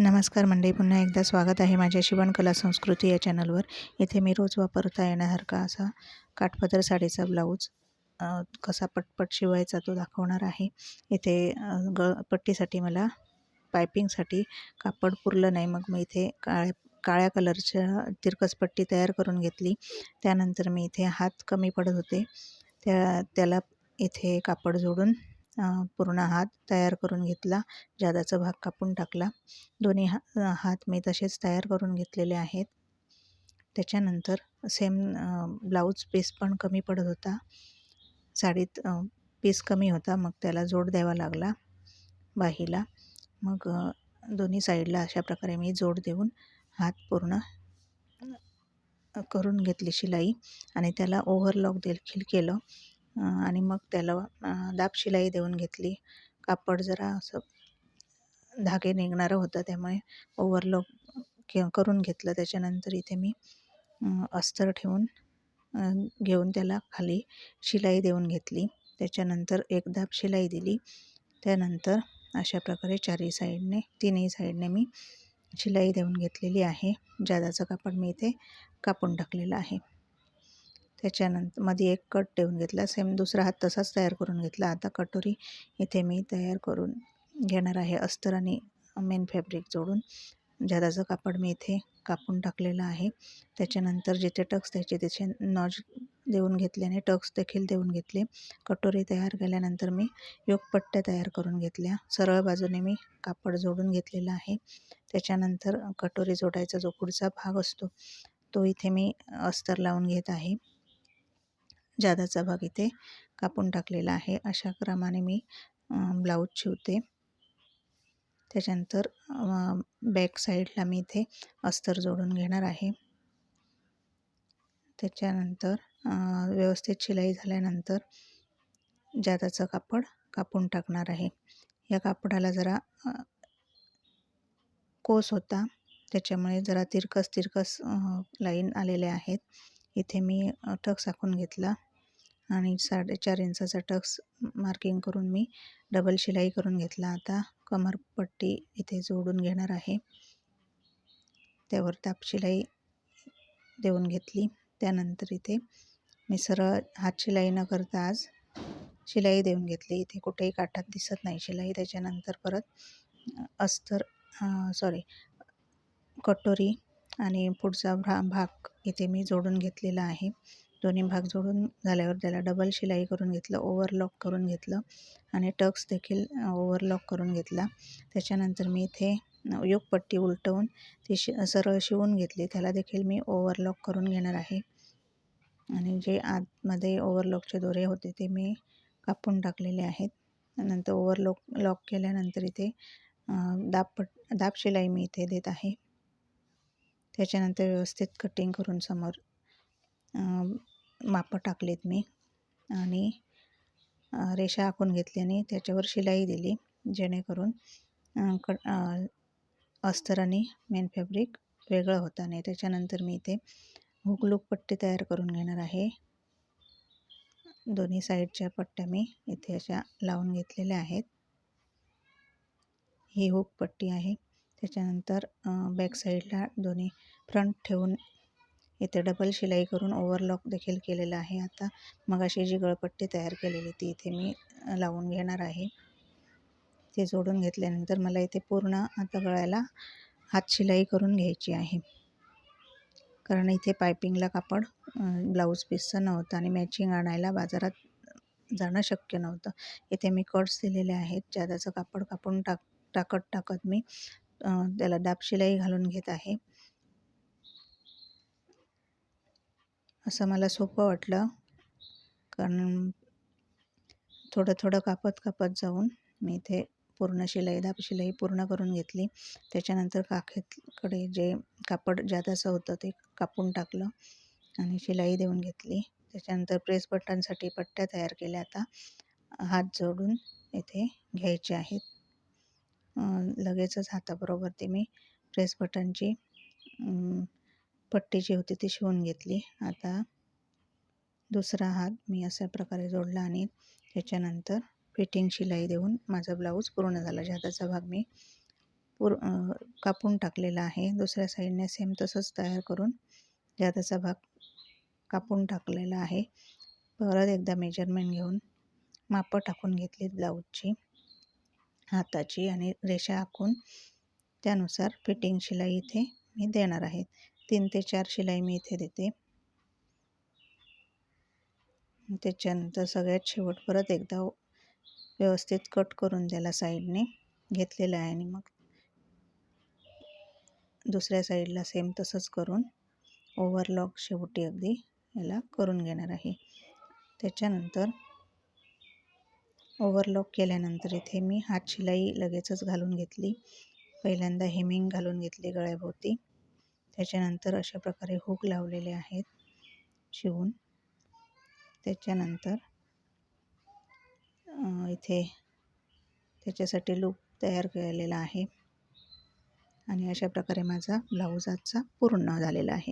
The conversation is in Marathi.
नमस्कार मंडळी पुन्हा एकदा स्वागत आहे माझ्या शिवणकला संस्कृती या चॅनलवर. इथे मी रोज वापरता येण्यासारखा असा काठपदर साडीचा ब्लाऊज कसा पटपट शिवायचा तो दाखवणार आहे. इथे ग पट्टीसाठी मला पायपिंगसाठी कापड पुरलं नाही मग मी इथे काळ्या काळ्या कलरच्या तिरकस पट्टी तयार करून घेतली. त्यानंतर मी इथे हात कमी पडत होते. त्या त्याला इथे कापड जोडून पूर्ण हात तयार करून घेतला. जादाचा भाग कापून टाकला. दोन्ही हा हात मी तसेच तयार करून घेतलेले आहेत. त्याच्यानंतर सेम ब्लाऊज पीस पण कमी पडत होता. साडीत पीस कमी होता. मग त्याला जोड द्यावा लागला बाहीला. मग दोन्ही साईडला अशा प्रकारे मी जोड देऊन हात पूर्ण करून घेतली शिलाई. आणि त्याला ओव्हरलॉक देखील केलं. आणि मग त्याला दाब शिलाई देऊन घेतली. कापड जरा असं धागे निघणारं होतं त्यामुळे ओव्हरलॉक के करून घेतलं. त्याच्यानंतर इथे मी अस्तर ठेवून घेऊन त्याला खाली शिलाई देऊन घेतली. त्याच्यानंतर एक दाब शिलाई दिली. त्यानंतर अशा प्रकारे चारही साईडने तीनही साईडने मी शिलाई देऊन घेतलेली आहे. जादाचं कापड मी इथे कापून टाकलेलं आहे. त्याच्यानंतरमध्ये एक कट ठेवून घेतला. सेम दुसरा हात तसाच तयार करून घेतला. आता कटोरी इथे मी तयार करून घेणार आहे अस्तर आणि मेन फॅब्रिक जोडून. जादाचं कापड मी इथे कापून टाकलेलं आहे. त्याच्यानंतर जिथे टक्स द्यायचे तिथे नॉज देऊन घेतल्याने टक्स देखील देऊन घेतले. कटोरी तयार केल्यानंतर मी योगपट्ट्या तयार करून घेतल्या. सरळ बाजूने मी कापड जोडून घेतलेला आहे. त्याच्यानंतर कटोरी जोडायचा जो पुढचा भाग असतो तो इथे मी अस्तर लावून घेत आहे. जादाचा भाग इथे कापून टाकलेला आहे. अशा क्रमाने मी ब्लाऊज शिवते. त्याच्यानंतर बॅक साईडला मी इथे अस्तर जोडून घेणार आहे. त्याच्यानंतर व्यवस्थित शिलाई झाल्यानंतर जादाचं कापड कापून टाकणार आहे. या कापडाला जरा कोस होता. त्याच्यामुळे जरा तिरकस तिरकस लाईन आलेले आहेत. इथे मी टक साखून घेतला. आणि साडेचार इंचाचा टक्स मार्किंग करून मी डबल शिलाई करून घेतला. आता कमरपट्टी इथे जोडून घेणार आहे. त्यावर ताप शिलाई देऊन घेतली. त्यानंतर इथे मी सरळ हात शिलाई न करता आज शिलाई देऊन घेतली. इथे कुठेही काठात दिसत नाही शिलाई. त्याच्यानंतर परत अस्तर सॉरी कटोरी आणि पुढचा भा भाग इथे मी जोडून घेतलेला आहे. दोन्ही भाग जोडून झाल्यावर त्याला डबल शिलाई करून घेतलं ओव्हरलॉक करून घेतलं आणि टक्स देखील ओव्हरलॉक करून घेतला. त्याच्यानंतर मी इथे योगपट्टी उलटवून ती शि सरळ शिवून घेतली. त्याला देखील मी ओव्हरलॉक करून घेणार आहे. आणि जे आतमध्ये ओव्हरलॉकचे दोरे होते ते मी कापून टाकलेले आहेत. नंतर ओव्हरलॉक लॉक केल्यानंतर इथे दाब दाब शिलाई मी इथे देत आहे. त्याच्यानंतर व्यवस्थित कटिंग करून समोर मापं टाकलेत मी आणि रेषा आखून घेतल्याने त्याच्यावर शिलाई दिली जेणेकरून क अस्तर आणि मेन फॅब्रिक वेगळं होता आणि त्याच्यानंतर मी इथे हुकलूक पट्टी तयार करून घेणार आहे. दोन्ही साईडच्या पट्ट्या मी इथे अशा लावून घेतलेल्या आहेत. ही हुक पट्टी आहे. त्याच्यानंतर बॅक साईडला दोन्ही फ्रंट ठेवून इथे डबल शिलाई करून ओव्हरलॉक देखील केलेलं आहे. आता मगाशी जी गळपट्टी तयार केलेली ती इथे मी लावून घेणार आहे. ते जोडून घेतल्यानंतर मला इथे पूर्ण आता गळ्याला हात शिलाई करून घ्यायची आहे. कारण इथे पायपिंगला कापड ब्लाऊज पीसचं नव्हतं आणि मॅचिंग आणायला बाजारात जाणं शक्य नव्हतं. इथे मी कट्स दिलेले आहेत. जादाचं कापड कापून टाक टाकत टाकत मी त्याला दाब शिलाई घालून घेत आहे. असं मला सोपं वाटलं. कारण थोडं थोडं कापत कापत जाऊन मी इथे पूर्ण शिलाई दाब शिलाई पूर्ण करून घेतली. त्याच्यानंतर काखेकडे जे कापड जादाचं होतं ते कापून टाकलं आणि शिलाई देऊन घेतली. त्याच्यानंतर प्रेस बटनसाठी पट्ट्या तयार केल्या. आता हात जोडून इथे घ्यायचे आहेत. लगेचच हाताबरोबर ते मी प्रेस बटनची पट्टी जी होती ती शिवून घेतली. आता दुसरा हात मी अशा प्रकारे जोडला आणि त्याच्यानंतर फिटिंग शिलाई देऊन माझा ब्लाऊज पूर्ण झाला. हाताचा भाग मी पूर कापून टाकलेला आहे. दुसऱ्या साईडने सेम तसंच तयार करून हाताचा भाग कापून टाकलेला आहे परत एकदा मेजरमेंट घेऊन मापं टाकून घेतली ब्लाऊजची हाताची आणि रेषा आखून त्यानुसार फिटिंग शिलाई इथे मी देणार आहे. तीन ते चार शिलाई मी इथे देते. त्याच्यानंतर सगळ्यात शेवट परत एकदा व्यवस्थित कट करून त्याला साईडने घेतलेलं आहे आणि मग दुसऱ्या साईडला सेम तसंच करून ओव्हरलॉक शेवटी अगदी याला करून घेणार आहे. त्याच्यानंतर ओव्हरलॉक केल्यानंतर इथे मी हात शिलाई लगेचच घालून घेतली. पहिल्यांदा हेमिंग घालून घेतली गळ्याभोवती. त्याच्यानंतर अशा प्रकारे हुक लावलेले आहेत. शिवून. त्याच्यानंतर इथे त्याच्यासाठी लूप तयार केलेला आहे. आणि अशा प्रकारे माझा ब्लाऊज आजचा पूर्ण झालेला आहे.